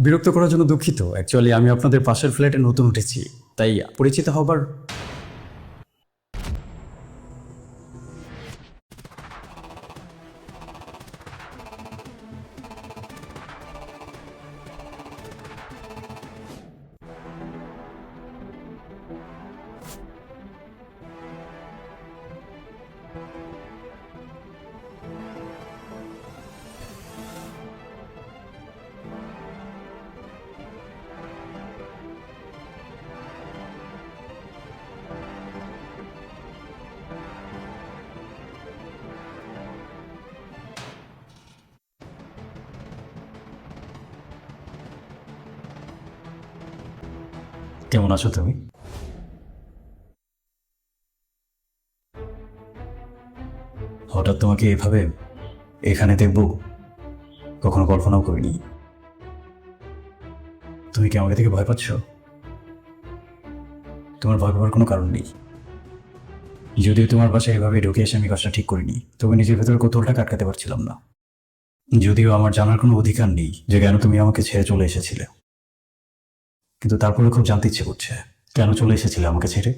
বিরক্ত করার জন্য দুঃখিত। অ্যাকচুয়ালি আমি আপনাদের পাশের ফ্ল্যাটে নতুন উঠেছি। তাই পরিচিত হবার কেমন আছো তুমি? হঠাৎ তোমাকে এভাবে এখানে দেখব? কখনো কল্পনাও করিনি। তুমি কি আমাকে থেকে ভয় পাচ্ছ? তোমার ভয় পাওয়ার কোনো কারণ নেই। যদিও তোমার বাসায় এভাবে ঢুকে এসে আমি কাজটা ঠিক করিনি, তবে নিজের ভেতরে কৌতূহলটা কাটকাতে পারছিলাম না। যদিও আমার জানার কোনো অধিকার নেই যে কেন তুমি আমাকে ছেড়ে চলে এসেছিলে। কিন্তু তারপরে খুব জানতে ইচ্ছে করছে। কেন চলে এসেছিলে আমাকে ছেড়ে?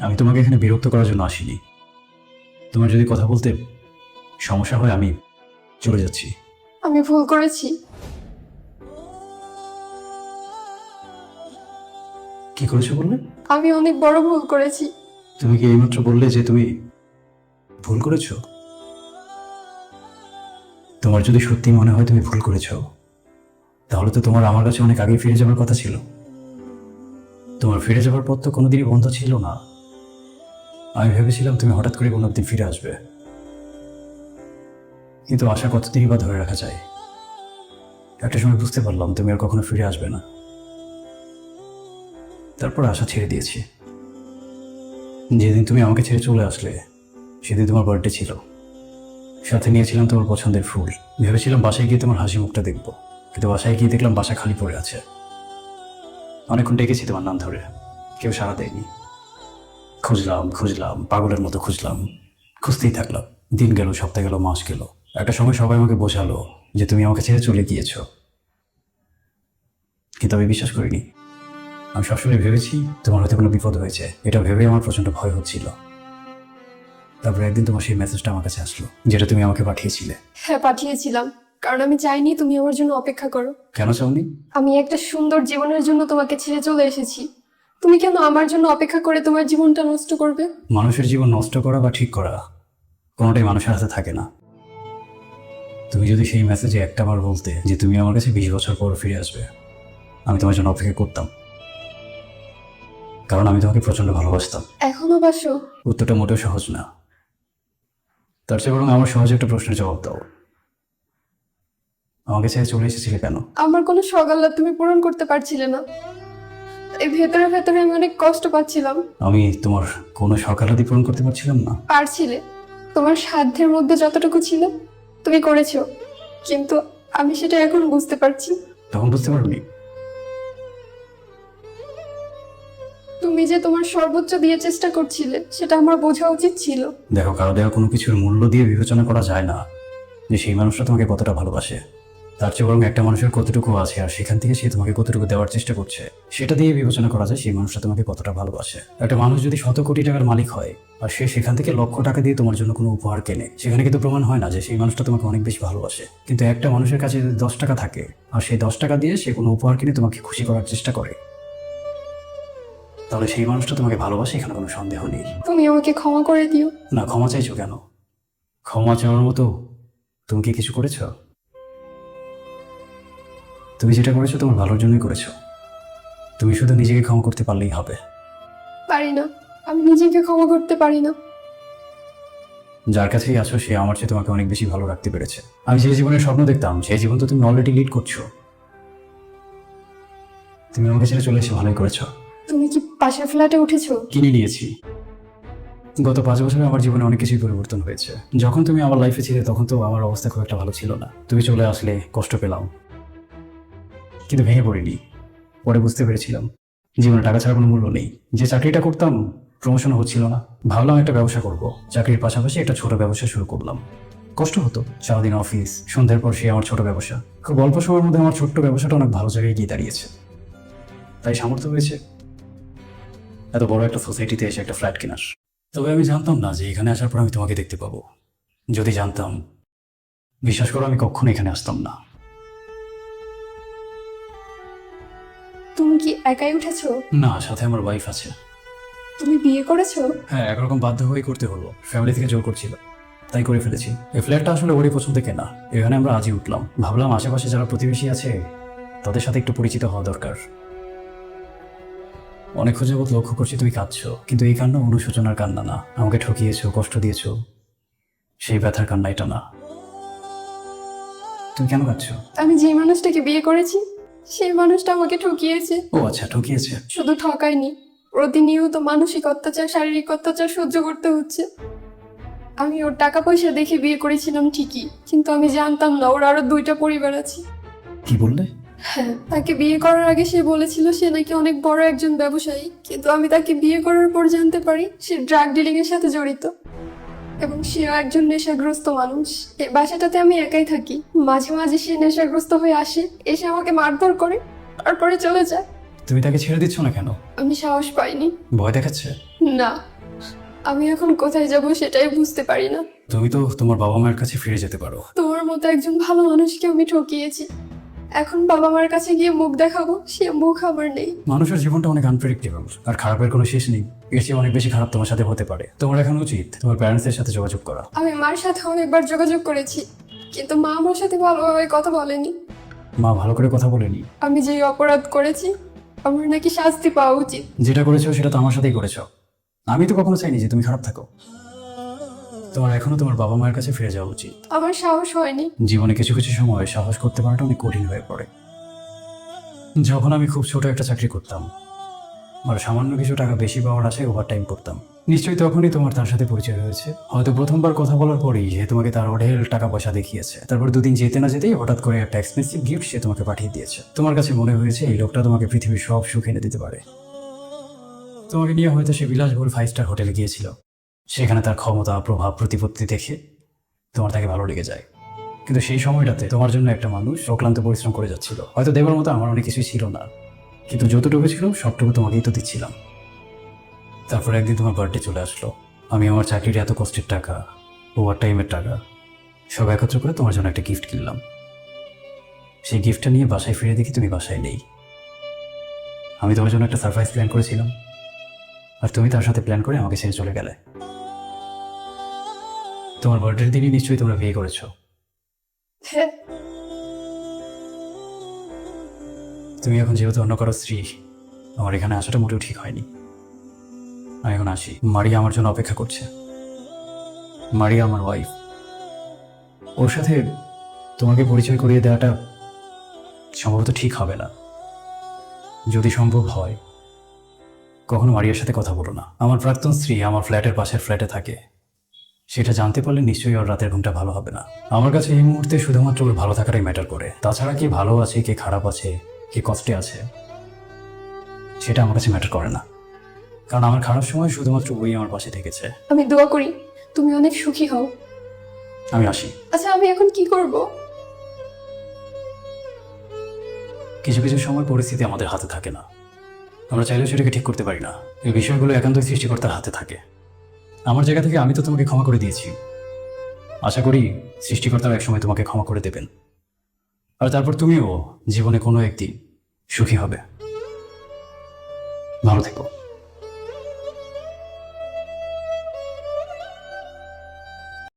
আমি তোমাকে এখানে বিরক্ত করার জন্য আসিনি। তোমার যদি কথা বলতে সমস্যা হয় আমি চলে যাচ্ছি। আমি ভুল করেছি। কি করেছ বললে? আমি অনেক বড় ভুল করেছি। তুমি কি এইমাত্র বললে যে তুমি ভুল করেছ? তোমার যদি সত্যি মনে হয় তুমি ভুল করেছ, তাহলে তো তোমার আমার কাছে অনেক আগে ফিরে যাওয়ার কথা ছিল। তোমার ফিরে যাওয়ার পথ তো কোনোদিনই বন্ধ ছিল না। আমি ভেবেছিলাম তুমি হঠাৎ করে কোনো দিন ফিরে আসবে। কিন্তু আশা কতদিনই বা ধরে রাখা যায়, একটা সময় বুঝতে পারলাম তুমি আর কখনো ফিরে আসবে না। তারপর আশা ছেড়ে দিয়েছি। যেদিন তুমি আমাকে ছেড়ে চলে আসলে, সেদিন তোমার বার্থডে ছিল। সাথে নিয়েছিলাম তোমার পছন্দের ফুল। ভেবেছিলাম বাসায় গিয়ে তোমার হাসি মুখটা দেখব। কিন্তু বাসায় গিয়ে দেখলাম বাসা খালি পড়ে আছে। অনেকক্ষণ ডেকেছি তোমার নাম ধরে। কেউ সাড়া দেয়নি। খুঁজলাম খুঁজলাম, পাগলের মতো খুঁজলাম। খুঁজতেই থাকলাম। দিন গেল, সপ্তাহ গেল, মাস গেল। একটা সময় সবাই আমাকে বোঝালো যে তুমি আমাকে ছেড়ে চলে গিয়েছো। কিন্তু আমি বিশ্বাস করিনি। আমি সবসময় ভেবেছি তোমার হয়তো কোনো বিপদ হয়েছে। এটা ভেবে আমার প্রচণ্ড ভয় হচ্ছিল। তারপরে একদিন তোমার সেই মেসেজটা আমার কাছে আসলো যেটা তুমি আমাকে পাঠিয়েছিলে। হ্যাঁ পাঠিয়েছিলাম। কারণ আমি চাইনি তুমি আমার জন্য অপেক্ষা করো। কেন চাওনি? আমি একটা সুন্দর জীবনের জন্য তোমাকে ছেড়ে চলে এসেছি। তুমি কেন আমার জন্য অপেক্ষা করে তোমার জীবনটা নষ্ট করবে? মানুষের জীবন নষ্ট করা বা ঠিক করা কোনোটাই মানুষের হাতে থাকে না। তুমি যদি সেই মেসেজে একটা বার বলতে যে তুমি আমার কাছে বিশ বছর পর ফিরে আসবে আমি তোমার জন্য অপেক্ষা করতাম। কারণ আমি তোমাকে প্রচণ্ড ভালোবাসতাম। এখনও বাসো? উত্তরটা মোটেও সহজ না। তার চেয়ে বরং আমার সহজে একটা প্রশ্নের জবাব দাও। আমাকে ছেড়ে চলে এসেছিলে কেন? আমার কোনো সকাল্লা তুমি পূরণ করতে পারছিলে না। এই ভেতরে ভেতরে আমি অনেক কষ্ট পাচ্ছিলাম। আমি তোমার কোনো সকালাদি পূরণ করতে পারছিলাম না? পারছিলে। তোমার সাধ্যের মধ্যে যতটুকু ছিল তুমি করেছ। কিন্তু আমি সেটা এখন বুঝতে পারছি। তখন বুঝতে পারবি তুমি যে তোমার সর্বোচ্চ দিয়ে চেষ্টা করছিলে, সেটা আমার বোঝা উচিত ছিল। দেখো, কারও দেওয়া কোনো কিছুর মূল্য দিয়ে বিবেচনা করা যায় না যে সেই মানুষটা তোমাকে কতটা ভালোবাসে। তার চেয়ে বরং একটা মানুষের কতটুকু আছে আর সেখান থেকে সে তোমাকে কতটুকু দেওয়ার চেষ্টা করছে, সেটা দিয়ে বিবেচনা করা যায় সেই মানুষটা তোমাকে কতটা ভালোবাসে। একটা মানুষ যদি শত কোটি টাকার মালিক হয় আর সে সেখান থেকে লক্ষ টাকা দিয়ে তোমার জন্য কোনো উপহার কেনে, সেখানে কিন্তু প্রমাণ হয় না যে সেই মানুষটা তোমাকে অনেক বেশি ভালোবাসে। কিন্তু একটা মানুষের কাছে যদি দশ টাকা থাকে আর সেই দশ টাকা দিয়ে সে কোনো উপহার কিনে তোমাকে খুশি করার চেষ্টা করে তাহলে সেই মানুষটা তোমাকে ভালোবাসে? এখানে কোনো সন্দেহ নেই। তুমি আমাকে ক্ষমা করে দিও। না ক্ষমা চাইছো কেন? ক্ষমা চাওয়ার মতো তুমি কি কিছু করেছ? তুমি যেটা করেছ তোমার ভালোর জন্যই করেছ। তুমি শুধু নিজেকে ক্ষমা করতে পারলেই হবে। পারি না। আমি নিজেকে ক্ষমা করতে পারি না। যার কাছেই আছো সে আমার চেয়ে তোমাকে অনেক বেশি ভালো রাখতে পেরেছে। আমি যে জীবনের স্বপ্ন দেখতাম সেই জীবন তো তুমি অলরেডি লিড করছ। তুমি আমাকে ছেড়ে চলে এসে ভালোই করেছ। তুমি কি পাশের ফ্ল্যাটে উঠেছো? কিনে নিয়েছি। গত পাঁচ বছরে আমার জীবনে অনেক কিছুই পরিবর্তন হয়েছে। যখন তুমি আমার লাইফে ছিলে, তখন তো আমার অবস্থা খুব একটা ভালো ছিল না। তুমি চলে আসলে কষ্ট পেলাম। কিন্তু ভেঙে পড়িনি। পরে বুঝতে পেরেছিলাম, জীবনে টাকা ছাড়া কোনো মূল্য নেই। যে চাকরিটা করতাম প্রমোশন হচ্ছিল না। ভাবলাম একটা ব্যবসা করব। চাকরির পাশাপাশি একটা ছোট ব্যবসা শুরু করলাম। কষ্ট হতো। সারাদিন অফিস সন্ধ্যার পর সে আমার ছোট ব্যবসা। খুব অল্প সময়ের মধ্যে আমার ছোট্ট ব্যবসাটা অনেক ভালো জায়গায় গিয়ে দাঁড়িয়েছে। তাই সামর্থ্য হয়েছে এত বড় একটা সোসাইটিতে এসে একটা ফ্ল্যাট কেনার। তবে আমি জানতাম না যে এখানে আসার পর আমি তোমাকে দেখতে পাবো। যদি জানতাম বিশ্বাস করো আমি কখনো এখানে আসতাম না। তুমি কি একাই উঠেছো? না সাথে আমার ওয়াইফ আছে। তুমি বিয়ে করেছ? হ্যাঁ একরকম বাধ্য হয়েই করতে হলো। ফ্যামিলি থেকে জোর করছিল। তাই করে ফেলেছি। এই ফ্ল্যাটটা আসলে ওরই পছন্দ কেনা। এখানে আমরা আজই উঠলাম। ভাবলাম আশেপাশে যারা প্রতিবেশী আছে তাদের সাথে একটু পরিচিত হওয়া দরকার। অনেক বোধ লক্ষ্য করছি তুমি কাঁদছো কিন্তু এই কান্না অনুশোচনার কান্না না। আমাকে ঠকিয়েছো কষ্ট দিয়েছ। সেই ব্যথার কান্না এটা না। তুমি কেন কাঁদছো? আমি যে মানুষটাকে বিয়ে করেছি সেই মানুষটা আমাকে ঠকিয়েছে। ও আচ্ছা ঠকিয়েছে। শুধু ঠকায়নি প্রতিনিয়ত মানসিক অত্যাচার শারীরিক অত্যাচার সহ্য করতে হচ্ছে। আমি ওর টাকা পয়সা দেখে বিয়ে করেছিলাম ঠিকই কিন্তু আমি জানতাম না ওর আরও দুইটা পরিবার আছে। কি বললে? হ্যাঁ তাকে বিয়ে করার আগে সে বলেছিল সে নাকি অনেক বড় একজন ব্যবসায়ী কিন্তু আমি তাকে বিয়ে করার পর জানতে পারি সে ড্রাগ ডিলিং এর সাথে জড়িত। এবং সেও একজন নেশাগ্রস্ত মানুষ। এই বাসাটাতে আমি একাই থাকি। মাঝে মাঝে সে নেশাগ্রস্ত হয়ে আসে এসে আমাকে মারধর করে তারপরে চলে যায়। তুমি তাকে ছেড়ে দিচ্ছ না কেন? আমি সাহস পাইনি। ভয় দেখাচ্ছে? না আমি এখন কোথায় যাব সেটাই বুঝতে পারি না। তুমি তো তোমার বাবা মায়ের কাছে ফিরে যেতে পারো। তোমার মতো একজন ভালো মানুষকে আমি ঠকিয়েছি। এখন বাবা মার কাছে গিয়ে মুখ দেখাবো সে মুখ আমার নেই। মানুষের জীবনটা অনেক আনপ্রেডিক্টেবল আর খারাপের কোনো শেষ নেই। এর চেয়ে অনেক বেশি খারাপ তোমার সাথে হতে পারে। তোমার এখন উচিত তোমার প্যারেন্টসের সাথে যোগাযোগ করা। আমি মার সাথে অনেকবার যোগাযোগ করেছি কিন্তু মা আমার সাথে ভালোভাবে কথা বলেনি। মা ভালো করে কথা বলেনি? আমি যে অপরাধ করেছি আমার নাকি শাস্তি পাওয়া উচিত। যেটা করেছ সেটা তো আমার সাথেই করেছ। আমি তো কখনো চাইনি যে তুমি খারাপ থাকো। তোমার এখনও তোমার বাবা মায়ের কাছে ফিরে যাওয়া উচিত। আমার সাহস হয়নি। জীবনে কিছু কিছু সময় সাহস করতে পারাটা অনেক কঠিন হয়ে পড়ে। যখন আমি খুব ছোট একটা চাকরি করতাম আর সামান্য কিছু টাকা বেশি পাওয়ার আশায় ওভার টাইম করতাম নিশ্চয়ই তখনই তোমার তার সাথে পরিচয় হয়েছে। হয়তো প্রথমবার কথা বলার পরেই সে তোমাকে তার অঢেল টাকা পয়সা দেখিয়েছে। তারপর দুদিন যেতে না যেতেই হঠাৎ করে একটা এক্সপেন্সিভ গিফট সে তোমাকে পাঠিয়ে দিয়েছে। তোমার কাছে মনে হয়েছে এই লোকটা তোমাকে পৃথিবীর সব সুখ এনে দিতে পারে। তোমাকে নিয়ে হয়তো সে বিলাসবহুল ফাইভ স্টার হোটেলে গিয়েছিল। সেখানে তার ক্ষমতা, প্রভাব, প্রতিপত্তি দেখে তোমার তাকে ভালো লেগে যায়। কিন্তু সেই সময়টাতে তোমার জন্য একটা মানুষ অক্লান্ত পরিশ্রম করে যাচ্ছিল। হয়তো দেবার মতো আমার অনেক কিছুই ছিল না। কিন্তু যতটুকু ছিল, সবটুকু তোমাকেই তো দিচ্ছিলাম। তারপর একদিন তোমার বার্থডে চলে আসলো। আমি আমার চাকরির এত কষ্টের টাকা ওভার টাইমের টাকা, সব একত্র করে তোমার জন্য একটা গিফট কিনলাম। সেই গিফটটা নিয়ে বাসায় ফিরে দেখি তুমি বাসায় নেই। আমি তোমার জন্য একটা সারপ্রাইজ প্ল্যান করেছিলাম। আর তুমি তার সাথে প্ল্যান করে আমাকে ছেড়ে চলে গেলে। তোমার বার্থডের দিনই নিশ্চয়ই তোমরা বিয়ে করেছ। তুমি এখন যেহেতু অন্য কারও স্ত্রী, আমার এখানে আসাটা মোটেও ঠিক হয়নি। আমি এখন আসি। মারিয়া আমার জন্য অপেক্ষা করছে। মারিয়া আমার ওয়াইফ ওর সাথে তোমাকে পরিচয় করিয়ে দেওয়াটা সম্ভবত ঠিক হবে না। যদি সম্ভব হয়, কখনো মারিয়ার সাথে কথা বলো না। আমার প্রাক্তন স্ত্রী আমার ফ্ল্যাটের পাশের ফ্ল্যাটে থাকে। সেটা জানতে পারলে নিশ্চয়ই ওর রাতের ঘুমটা ভালো হবে না। আমার কাছে এই মুহূর্তে শুধুমাত্র ওর ভালো থাকাটাই ম্যাটার করে। তাছাড়া কে ভালো আছে কে খারাপ আছে কে কষ্টে আছে সেটা আমার কাছে ম্যাটার করে না। কারণ আমার খারাপ সময় শুধুমাত্র ওই আমার পাশে থেকেছে। আমি দোয়া করি তুমি অনেক সুখী হও। আমি আসি। আচ্ছা আমি এখন কি করব? কিছু কিছু সময় পরিস্থিতি আমাদের হাতে থাকে না। আমরা চাইলেও সেটাকে ঠিক করতে পারি না। এই বিষয়গুলো একান্তই সৃষ্টিকর্তার হাতে থাকে। আমার জায়গা থেকে আমি তো তোমাকে ক্ষমা করে দিয়েছি। আশা করি সৃষ্টিকর্তাও একসময় তোমাকে ক্ষমা করে দেবেন। আর তারপর তুমিও জীবনে কোনো একদিন সুখী হবে। ভালো থেকো।